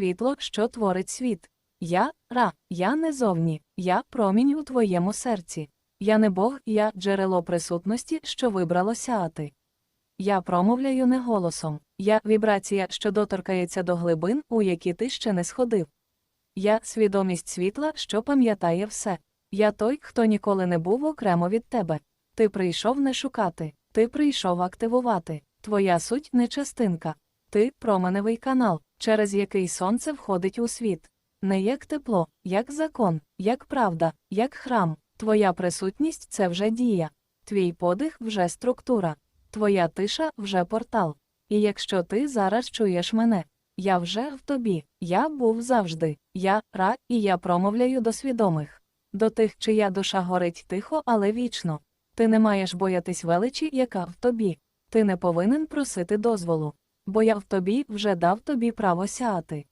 світло, що творить світ. Я ра, я не зовні, я промінь у твоєму серці. Я не Бог, я джерело присутності, що вибрало сяати. Я промовляю не голосом, я вібрація, що доторкається до глибин, у які ти ще не сходив. Я свідомість світла, що пам'ятає все. Я той, хто ніколи не був окремо від тебе. Ти прийшов не шукати, ти прийшов активувати. Твоя суть не частинка. Ти променевий канал, через який сонце входить у світ. Не як тепло, як закон, як правда, як храм. Твоя присутність це вже дія. Твій подих вже структура. Твоя тиша вже портал. І якщо ти зараз чуєш мене, я вже в тобі, я був завжди, я ра, і я промовляю до свідомих. До тих, чия душа горить тихо, але вічно. Ти не маєш боятись величі, яка в тобі. Ти не повинен просити дозволу. Бо я в тобі вже дав тобі право сяати.